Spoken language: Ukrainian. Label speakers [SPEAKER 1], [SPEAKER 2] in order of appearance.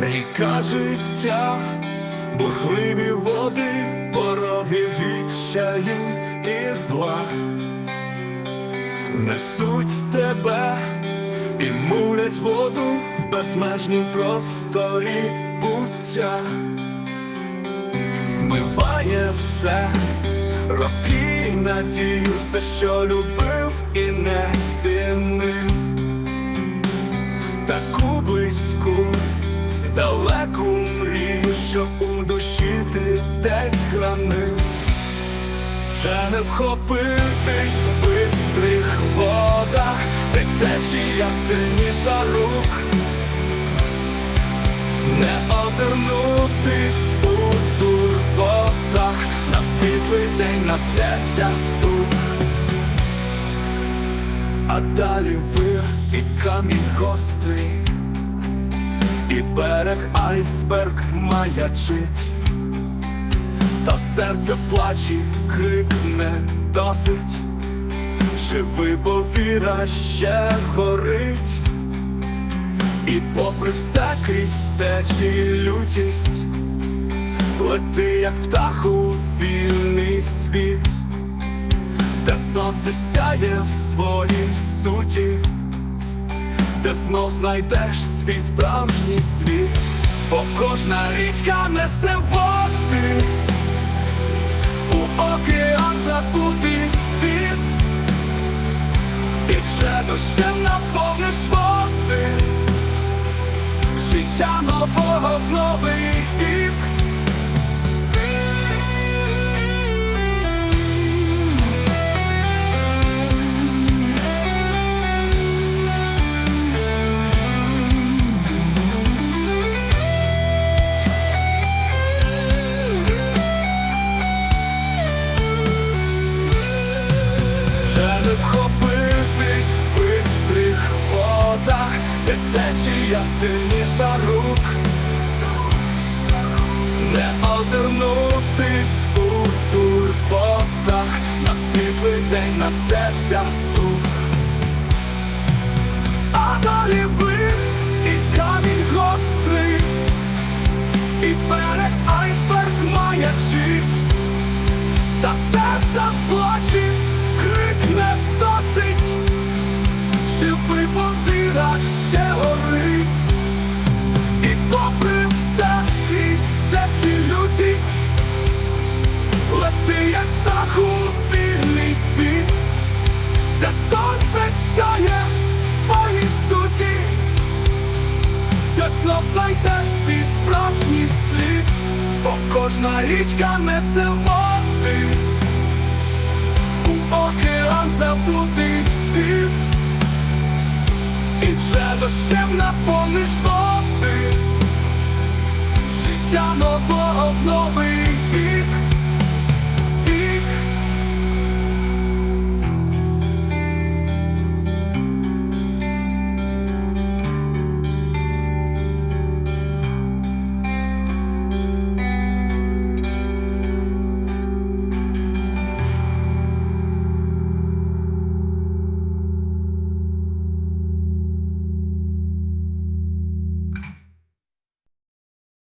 [SPEAKER 1] Ріка життя, бурхливі води, пороги відчаю і зла, несуть тебе і мулять воду в безмежнім просторі буття, змиває все, роки надію, все, що любив і не цінив. Таку близьку, далеку мрію, що у душі ти десь хранив, вже не вхопитись в бистрих водах, де течія сильніша рук, не озирнутись у турботах, на світлий день на серця стук. А далі вир і камінь гострий, і берег айсберг маячить, та серце в плачі крикне досить, живи, бо віра ще горить, і попри все крізь течії лютість, лети, як птах у вільний світ. Де сонце сяє в своїй суті, де знов знайдеш свій справжній світ, бо кожна річка несе води, у океан забутий світ, і вже дощем наповниш води, життя нового в вхопитись в бистрих водах, де течія сильніша рук, не озирнутись у турботах, на світлий день на серця живий повіра ще горить, і попри все течі лютість, лети, як птах вільний світ, де сонце сяє в своїй суті, де знов знайдеш свій справжній слід, бо кожна річка несе води, у океан забутий світ, і вже дощем наповниш води, життя нового в новий